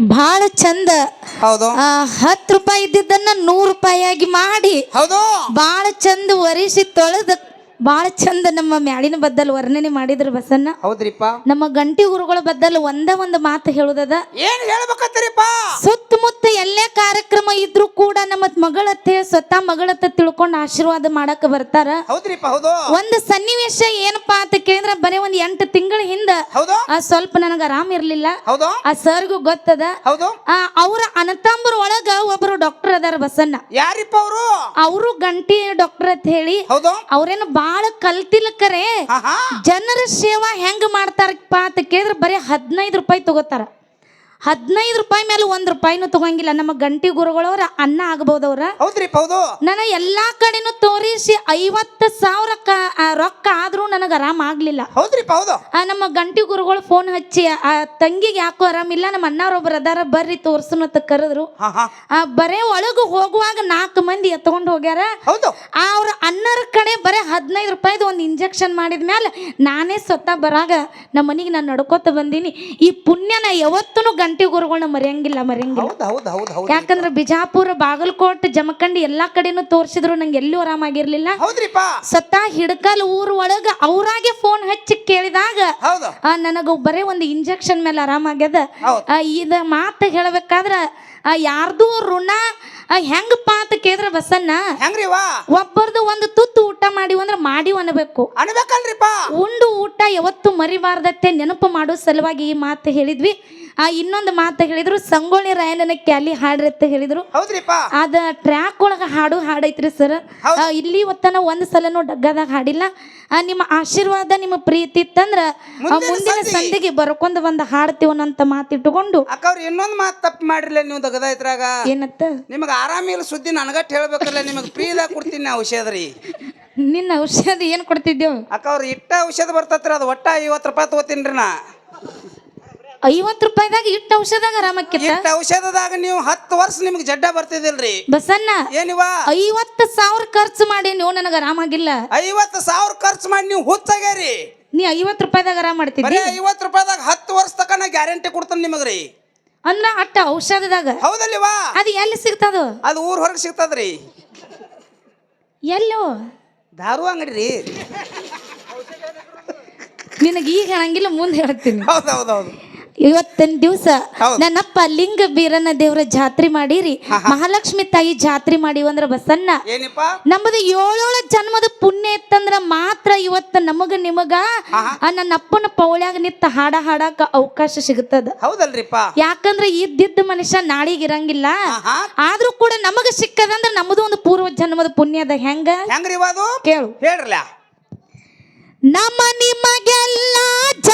ಬಹಳ ಚಂದ. ಹೌದು. ಹತ್ತು ರೂಪಾಯಿ ಇದ್ದಿದ್ದನ್ನ ನೂರು ರೂಪಾಯಿಯಾಗಿ ಮಾಡಿ. ಹೌದು. ಬಹಳ ಚಂದ ಒರಿಸಿ ತೊಳೆದ ಬಹಳ ಚಂದ ನಮ್ಮ ಮ್ಯಾಳಿನ ಬದ್ದಲ್ ವರ್ಣನೆ ಮಾಡಿದ್ರು ಬಸನ್ನ ಹೌದ್ರಿಪ್ಪ. ನಮ್ಮ ಗಂಟಿ ಗುರುಗಳ ಬದ್ದಲ್ ಒಂದ ಒಂದು ಮಾತು ಹೇಳುದದ. ಏನ್ ಹೇಳ್ಬೇಕತ್ತೀರಿಪ್ಪ? ಸುತ್ತಮುತ್ತ ಎಲ್ಲೇ ಕಾರ್ಯಕ್ರಮ ಇದ್ರು ಕೂಡ ನಮ್ಮ ಮಗಳತ್ತೆ ಸ್ವತಃ ಮಗಳತ್ತ ತಿಳ್ಕೊಂಡು ಆಶೀರ್ವಾದ ಮಾಡಕ್ ಬರ್ತಾರ. ಹೌದ್ರಿಪ್ಪ ಹೌದು. ಒಂದು ಸನ್ನಿವೇಶ ಏನಪ್ಪಾ ಅಂತ ಕೇಳಿದ್ರ ಬರೀ ಒಂದ್ ಎಂಟು ತಿಂಗಳ ಹಿಂದ ಹೌದು. ಆ ಸ್ವಲ್ಪ ನನಗ ಆರಾಮ್ ಇರ್ಲಿಲ್ಲ. ಹೌದು. ಆ ಸರ್ಗೂ ಗೊತ್ತದ. ಹೌದು. ಆ ಅವ್ರ ಅನತಾಂಬ್ರ ಒಳಗ ಒಬ್ರು ಡಾಕ್ಟರ್ ಅದಾರ ಬಸನ್ನ ಯಾರಿಪ್ಪ ಅವರು? ಅವರು ಗಂಟಿ ಡಾಕ್ಟರ್ ಅಂತ ಹೇಳಿ ಹೌದು. ಅವ್ರೇನು ಬಾಳ ಕಲ್ತಿಲ್ಲ ಕರೆ ಹಾ ಹಾ ಜನರ ಸೇವಾ ಹೆಂಗ್ ಮಾಡ್ತಾರಪ್ಪ ಅಂತ ಕೇಳಿದ್ರೆ ಬರೀ ಹದಿನೈದು ರೂಪಾಯಿ ತಗೋತಾರ. ಹದಿನೈದು ರೂಪಾಯಿ ಮೇಲೆ ಒಂದ್ ರೂಪಾಯಿನೂ ತಗೊಂಗಿಲ್ಲ. ನಮ್ಮ ಗಂಟಿ ಗುರುಗಳವ್ರ ಅನ್ನ ಆಗಬಹುದವ್ರ? ಹೌದ್ರಿಪ್ಪ ಹೌದು. ನನ್ನ ಎಲ್ಲಾ ಕಡೆನೂ ತೋರಿಸಿ ಐವತ್ತು ಸಾವಿರ ರೊಕ್ಕ ಆದ್ರೂ ನನಗೆ ಆರಾಮ ಆಗ್ಲಿಲ್ಲ. ಹೌದ್ರಿಪ್ಪ ಹೌದು. ಆ ನಮ್ಮ ಗಂಟಿ ಗುರುಗಳು ಫೋನ್ ಹಚ್ಚಿ ಆ ತಂಗಿಗೆ ಯಾಕೋ ಆರಾಮಿಲ್ಲ ನಮ್ಮ ಅಣ್ಣಾರೊಬ್ರು ಅದಾರ ಬರ್ರಿ ತೋರ್ಸು ಅಂತ ಕರೆದ್ರು. ಹಾ ಹಾ. ಆ ಬರೇ ಒಳಗೆ ಹೋಗುವಾಗ ನಾಲ್ಕು ಮಂದಿ ಎತ್ಕೊಂಡು ಹೋಗ್ಯಾರ. ಹೌದು. ಆ ಅವ್ರ ಅಣ್ಣರ ಕಡೆ ಬರೇ ಹದಿನೈದು ರೂಪಾಯಿದು ಒಂದು ಇಂಜೆಕ್ಷನ್ ಮಾಡಿದ ಮೇಲೆ ನಾನೇ ಸತ್ತ ಬರಾಗ ನಮ್ಮ ಮನೆಗೆ ನಾನು ನಡ್ಕೋತ ಬಂದೀನಿ. ಈ ಪುಣ್ಯನ ಯಾವತ್ತೂ ಗಂಟಿ ಗುರುಗಳನ್ನ ಮರೆಯಂಗಿಲ್ಲ ಮರೆಯಂಗಿಲ್ಲ. ಹೌದು ಹೌದು ಹೌದು ಹೌದು. ಯಾಕಂದ್ರೆ ಬಿಜಾಪುರ ಬಾಗಲಕೋಟೆ ಜಮಖಂಡಿ ಎಲ್ಲಾ ಕಡೆನೂ ತೋರಿಸಿದ್ರು ನಂಗೆ ಎಲ್ಲೂ ಆರಾಮಾಗಿರ್ಲಿಲ್ಲ. ಹೌದ್ರಿಪ್ಪ. ಹಿಡ್ಕಲ್ ಹಿಡಕಲ್ ಊರ್ ಒಳಗ ಅವ್ರಾಗೆ ಫೋನ್ ಹಚ್ಚಿ ಕೇಳಿದಾಗ ಹೌದು. ನನಗ ಬರೇ ಒಂದು ಇಂಜೆಕ್ಷನ್ ಮೇಲೆ ಆರಾಮಾಗ್ಯದ. ಇದ ಮಾತು ಹೇಳ್ಬೇಕಾದ್ರ ಯಾರ್ದೂ ಋಣ ಹೆಂಗಪ್ಪ ಅಂತ ಕೇಳಿದ್ರ ಬಸನ್ನ ಹೆಂಗ್ರಿ ವಾ ಒಬ್ಬರದು ಒಂದು ತುತ್ತು ಊಟ ಮಾಡಿವ ಅಂದ್ರೆ ಮಾಡಿವ್ ಅನ್ಬೇಕು. ಅನ್ಬೇಕಲ್ರಿಪ್ಪ? ಉಂಡು ಊಟ ಯಾವತ್ತು ಮರಿಬಾರ್ದತ್ತೆ ನೆನಪು ಮಾಡೋ ಸಲುವಾಗಿ ಈ ಮಾತು ಹೇಳಿದ್ವಿ. ಆ ಇನ್ನೊಂದು ಮಾತು ಹೇಳಿದ್ರು ಸಂಗೊಳ್ಳಿ ರಾಯಣ್ಣನ ಕ್ಯಾಲಿ ಹಾಡ್ರಿ ಅಂತ ಹೇಳಿದ್ರು. ಅದ ಟ್ರ್ಯಾಕ್ ಒಳಗ ಹಾಡು ಹಾಡೈತ್ರಿ ಸರ್. ಇಲ್ಲಿ ಒತ್ತನ ಒಂದ್ ಸಲನು ಡಗ್ಗದಾಗ ಹಾಡಿಲ್ಲ. ನಿಮ್ಮ ಆಶೀರ್ವಾದ ನಿಮ್ಮ ಪ್ರೀತಿ ಇತ್ತಂದ್ರ ಮುಂದಿನ ಸಂದಿಗೆ ಸಂಧಿಗೆ. ಬರ್ಕೊಂಡ್ ಬಂದ್ ಹಾಡ್ತೀವನಂತ ಮಾತಿಟ್ಟುಕೊಂಡು ಇನ್ನೊಂದು ಮಾತು ತಪ್ಪು ಮಾಡಿರ್ಲಿಲ್ಲ ನೀವು ಇದ್ರಾಗ? ಏನತ್ತ? ನಿಮಗೆ ಆರಾಮಿಲ್ಲ ಸುದ್ದಿ ನನಗಟ್ ಹೇಳ್ಬೇಕಲ್ಲ ನಿಮಗೆ ಫ್ರೀದಾಗ ಕೊಡ್ತೀನಿ ಔಷಧ ರೀ ನಿನ್ನ ಔಷಧ ಏನ್ ಕೊಡ್ತಿದ್ದೇವ್ ಅಕ್ಕ ಅವ್ರ ಇಟ್ಟ ಔಷಧ ಬರ್ತತ್ರಿ ಅದು ಒಟ್ಟ ಐವತ್ತು ರೂಪಾಯಿ ತಗೋತೀನಿ ರೀ ನಾ. ಐವತ್ ರೂಪಾಯಿದಾಗ ಇಟ್ಟ ಔಷಧದಾಗ ಆರಾಮಕ್ಕೆ ಇಟ್ಟ ಔಷಧದಾಗ ನೀವು ಹತ್ತು ವರ್ಷ ನಿಮ್ಗೆ ಜಡ್ಡ ಬರ್ತಿದಿಲ್ರಿ. ಬಸನ್ನ ಏನಿವ? ಐವತ್ತು ಸಾವಿರ ಖರ್ಚು ಮಾಡಿ ನೀವು ನನಗೆ ಆರಾಮಾಗಿಲ್ಲ. ಐವತ್ತು ಸಾವಿರ ಖರ್ಚು ಮಾಡಿ ನೀವು ಹುಚ್ಚಾಗ್ಯಾರಿ. ನೀ ಐವತ್ತು ರೂಪಾಯಿದಾಗ ಆರಾಮ ಮಾಡ್ತೀನಿ ಐವತ್ ಐವತ್ತು ರೂಪಾಯಿದಾಗ ಹತ್ತು ವರ್ಷ ತಕ ನಾ ಗ್ಯಾರಂಟಿ ಕೊಡ್ತಾನೆ ನಿಮಗ್ರಿ. ಅಂದ್ರ ಅಟ್ಟ ಔಷಧದಾಗ. ಹೌದಲ್ಲಿವಾ ಅದು ಎಲ್ಲಿ ಸಿಗ್ತದ? ಅದು ಊರ್ ಹೊರಗೆ ಸಿಗ್ತದ್ರಿ. ಎಲ್ಲೋ? ದಾರು ಅಂಗಡಿ ರೀ ನಿನಗೆ ಈಗ ಹೇಳಂಗಿಲ್ಲ ಮುಂದೆ ಹೇಳ್ತೀನಿ. ಹೌದು ಹೌದು ಹೌದು. ಇವತ್ತಿನ ದಿವಸ ಹೌದು. ನನ್ನಪ್ಪ ಲಿಂಗ ಬೀರನ ದೇವರ ಜಾತ್ರೆ ಮಾಡಿರಿ. ಮಹಾಲಕ್ಷ್ಮಿ ತಾಯಿ ಜಾತ್ರೆ ಮಾಡಿವಂದ್ರ ಬಸನ್ನ ಏನಿಪ್ಪ? ನಮ್ಮದು ಏಳೋಳ ಜನ್ಮದ ಪುಣ್ಯ ಇತ್ತಂದ್ರ ಮಾತ್ರ ಇವತ್ತ ನಮಗ ನಿಮಗ ಆ ನನ್ನ ಅಪ್ಪನ ಪೌಳ್ಯಾಗ ನಿತ್ತ ಹಾಡ ಹಾಡಾಕ ಅವಕಾಶ ಸಿಗುತ್ತದ. ಹೌದಲ್ರಿಪ್ಪ? ಯಾಕಂದ್ರ ಇದ್ದಿದ್ದ ಮನುಷ್ಯ ನಾಳಿಗೆ ಇರಂಗಿಲ್ಲ. ಆಹಾ. ಆದ್ರೂ ಕೂಡ ನಮಗ ಸಿಕ್ಕದಂದ್ರ ನಮ್ಮದು ಒಂದು ಪೂರ್ವ ಜನ್ಮದ ಪುಣ್ಯ ಅದ. ಹೆಂಗ? ಹೆಂಗ್ರಿ ಅದು ಕೇಳು. ಹೇಳ್ರಲ್ಲ ನಮ್ಮ ನಿಮಗೆಲ್ಲ ಜಾತರಿ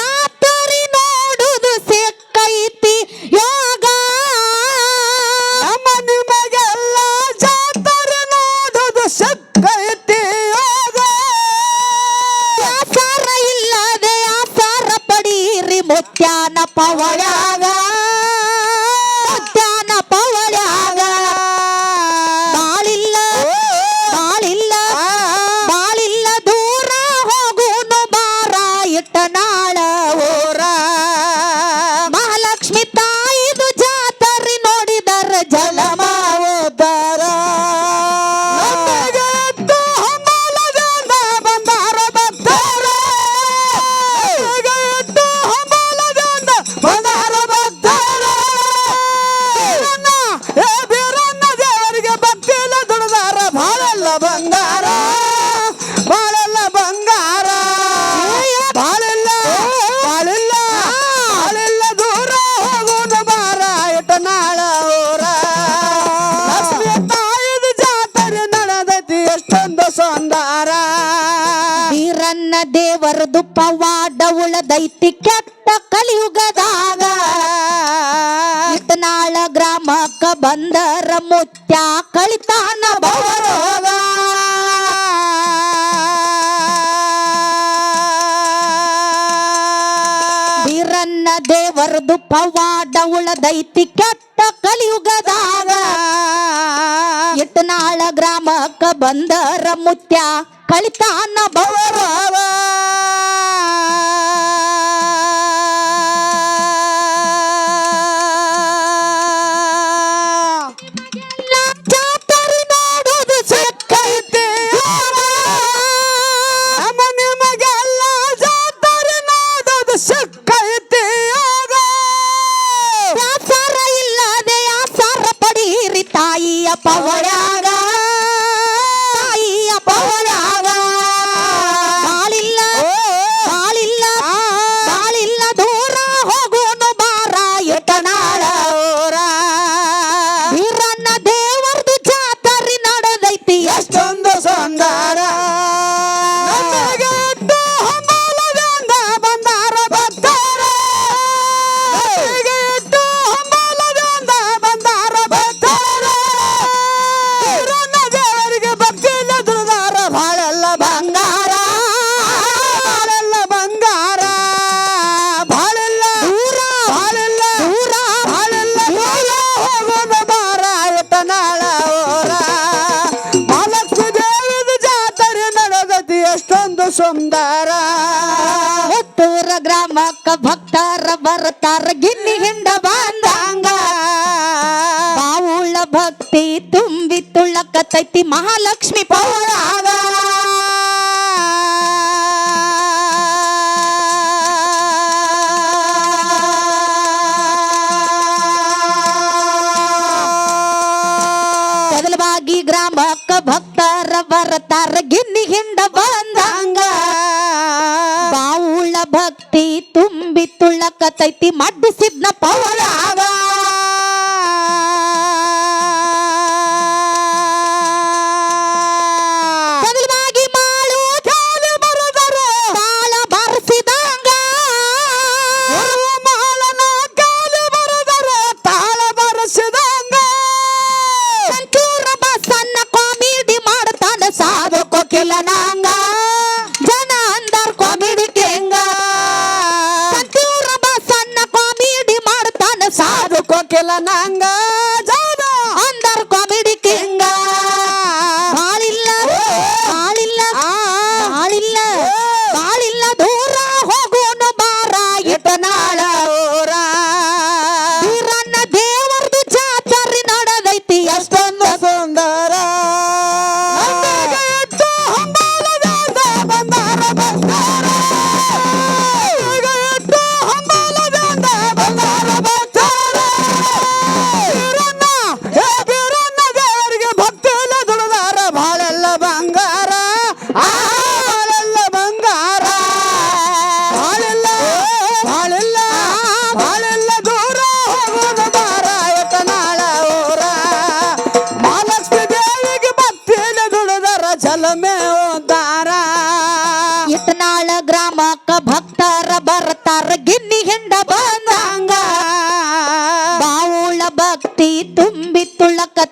ದೇವರದು ಪವಾಡ ಉಳದೈತಿ ಕೆಟ್ಟ ಕಲಿಯುಗದಾಗ. ಇಟ್ನಾಳ ಗ್ರಾಮಕ್ಕ ಬಂದರ ಮುತ್ಯ ಕಳಿತಾನ ಬವರೋಗ ವೀರನ್ನ ದೇವರದು ಪವಾಡ ಉಳದೈತಿ ಕೆಟ್ಟ ಕಲಿಯುಗದಾಗ. ಇಟ್ನಾಳ ಗ್ರಾಮಕ್ಕ ಬಂದರ ಮುತ್ಯ ಕಳಿತಾನ ಬವರವ ಸುಂದರ. ಹುಟ್ಟೂರ ಗ್ರಾಮಕ್ಕ ಭಕ್ತರ ಬರ್ತಾರ ಗಿನ್ನಿ ಹಿಂಡ ಬಂದಂಗ. ಬಾವುಳ ಭಕ್ತಿ ತುಂಬಿ ತುಳ್ಳಕತೈತಿ ಮಹಾಲಕ್ಷ್ಮಿ ಪೌರಾಗ. ತುಳ್ಳಕತೈತಿ ಮಡ್ಡು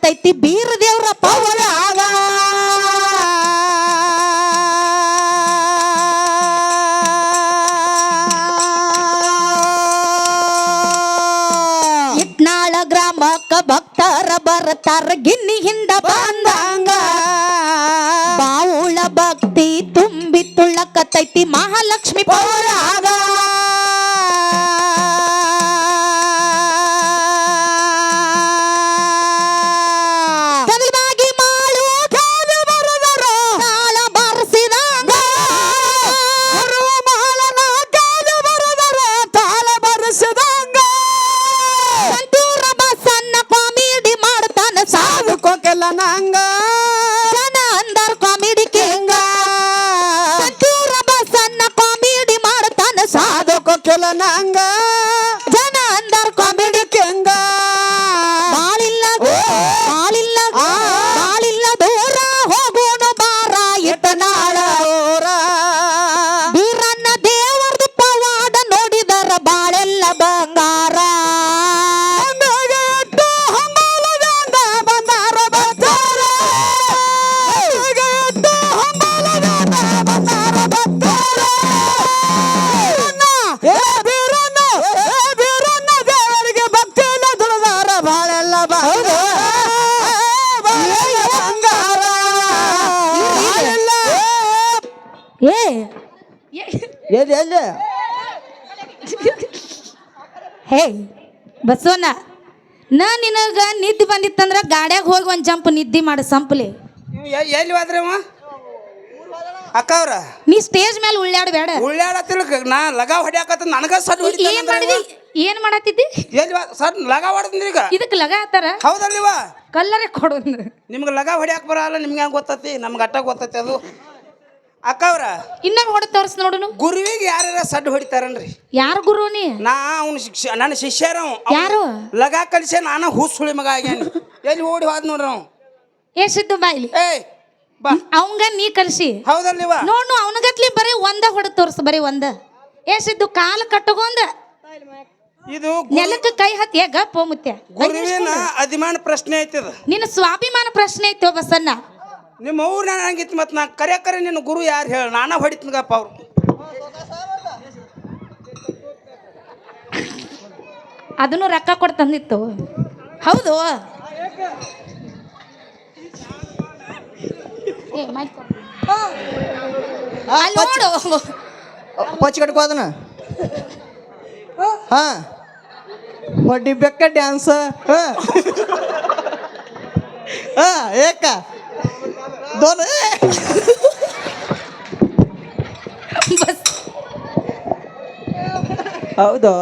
ತುಳ್ಳಕತೈತಿ ಬೀರ ಎಲ್ಲಿ ಹೇ ಬಸವಣ್ಣ ನಾ ನಿನಗೆ ನಿದ್ದೆ ಬಂದಿತ್ತಂದ್ರೆ ಗಾಡ್ಯಾಗ ಹೋಗಿ ಒಂದು ಜಂಪ್ ನಿದ್ದೆ ಮಾಡು ಸಂಪ್ಲಿ. ಎಲ್ಲಿ ಹೋದ್ರಿ ಅಕ್ಕ ಅವ್ರ ನೀ ಸ್ಟೇಜ್ ಮೇಲೆ ಉಳ್ಳಾಡಬೇಡ ಉಳ್ಳಾಡತ್ತಿಲ್ಲ ನಾ ಲಗ ಹೊಡ್ಯಾಕತ್ತ ನನಗ ಸಡ್ ಏನ್ ಮಾಡಿದಿ? ಏನ್ ಮಾಡತ್ತಿದ್ದಿ ಎಲ್ಲಿ ಸರ್ ಲಗ ಹೊಡೆದ್ರಿ ಈಗ. ಇದಕ್ಕೆ ಲಗ ಆತರ? ಹೌದಲ್ಲಿವ ಕಲ್ಲರೆ ಕೊಡು ನಿಮ್ಗೆ ಲಗ ಹೊಡ್ಯಾಕ ಬರಲ್ಲ ನಿಮ್ಗೆ ಹೆಂಗೆ ಗೊತ್ತತಿ? ನಮ್ಗೆ ಅಟ್ಟ ಗೊತ್ತತಿ ಅದು. ಅಕ್ಕ ಅವ್ರ ಇನ್ನೊಮ್ಮೆ ಹೊಡೆದು ತೋರಿಸ್ ನೋಡುನು. ಗುರುವಿಗೆ ಯಾರ್ಯಾರ ಸಡ್ಡು ಹೊಡಿತಾರನ್ರಿ? ಯಾರು ಗುರು ನೀ? ನಾ ಅವ್ನ ಶಿಕ್ಷ ನನ್ನ ಶಿಷ್ಯರ ಯಾರು? ಲಗ ಕಲಿಸೆ ನಾನು ಹೂಸ್ ಸುಳಿ ಮಗ ಆಗ್ಯಾನ. ಎಲ್ಲಿ ಓಡಿ ಹೋದ್ ನೋಡ್ರಿ ಏ ಎಷ್ಟಿದ್ದು ಬಾಯ್ಲಿ ಏ ಬಾ. ಅವಂಗ ನೀ ಕಲ್ಸಿ ಹೌದಲ್ವ ನೋಡು ಅವನಗತ್ಲಿ ಬರೀ ಒಂದ ಹೊಡೆ ತೋರಿಸ್ ಬರೀ ಒಂದ. ಎಷ್ಟಿದ್ದು ಕಾಲು ಕಟ್ಟಗೊಂದ ಇದು ನೆಲಕ್ಕೆ ಕೈ ಹತ್ತಿ ಗಪ್ಪ ಮುತ್ತೆ ಗುರುವಿನ ಅಧಿಮಾನ ಪ್ರಶ್ನೆ ಐತದ. ನಿನ್ನ ಸ್ವಾಭಿಮಾನ ಪ್ರಶ್ನೆ ಐತೋ ಬಸನ್ನ ನಿಮ್ಮ ಅವ್ರು ನಾನು ಹಂಗಿತ್ತು ಮತ್ತು ನಾ ಕರೆ ಕರೆ ನಿನ್ನ ಗುರು ಯಾರು ಹೇಳಿ? ನಾನ ಹೊಡಿತ್ನಗಪ್ಪ ಅವ್ರು. ಅದನ್ನು ರೊಕ್ಕ ಕೊಟ್ಟು ತಂದಿತ್ತು. ಹೌದು. ಪಚ್ಚ ಕಟ್ಕೋ ಅದನ್ನ. ಹಾ. ಹೊಡಿ ಬೆಕ್ಕ ಡ್ಯಾನ್ಸ್. ಹಾ. ಹಾ ಏಕ. ದೋನ ಬಸ್ ಹೌದು.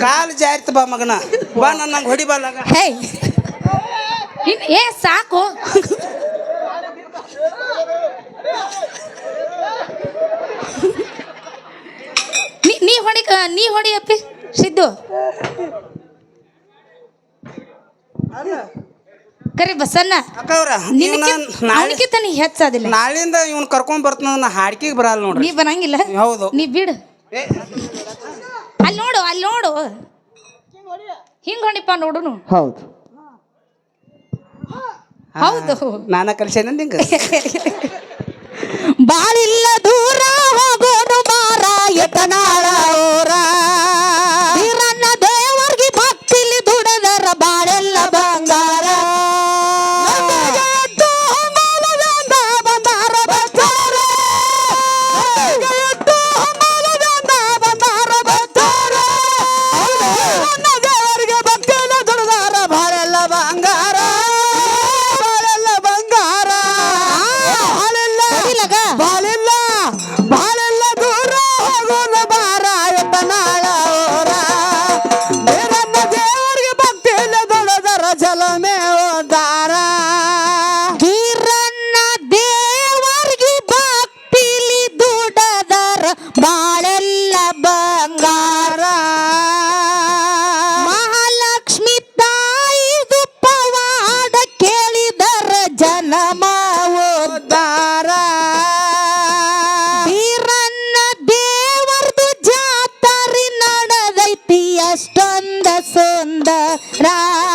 ಕಾಲು ಜಾರಿತು ಬಾ ಮಗನ. ಬಾ ನನ್ನ ನಂಗೆ ಹೇ. ಇನ್ ಏ ಸಾಕು. ನೀ ನೀ ಹೊಡಿ ನೀ ಹೊಡಿ ಅಪ್ಪಿ. ಸಿದ್ದು. ಕರಿ ಬಸನ್ನ ಅಕ್ಕವ್ರ ನೀವು ನಾಳೆ ತನಿ ಹೆಚ್ಚಾದಿಲ್ಲ. ನಾಳಿಂದ ಇವ್ನ ಕರ್ಕೊಂಡ್ ಬರ್ತಾನ ನಾ ಹಾಡ್ಕಿಗೆ ಬರಲ್ಲ ನೀ ಬರಂಗಿಲ್ಲ? ಹೌದು. ನೀ ಬಿಡು. ಅಲ್ಲಿ ನೋಡು ಅಲ್ಲಿ ನೋಡು. ಹಿಂಗ್ ಹೊಡಿಪ್ಪ ನೋಡುನು. ಹೌದು. ಹೌದು. ನಾನ ಕಲ್ಸೇನ ನಿಂಗೆ? ಬಾಳಿಲ್ಲ ದೂರ ಹೋಗೋನು ಮಾರ রা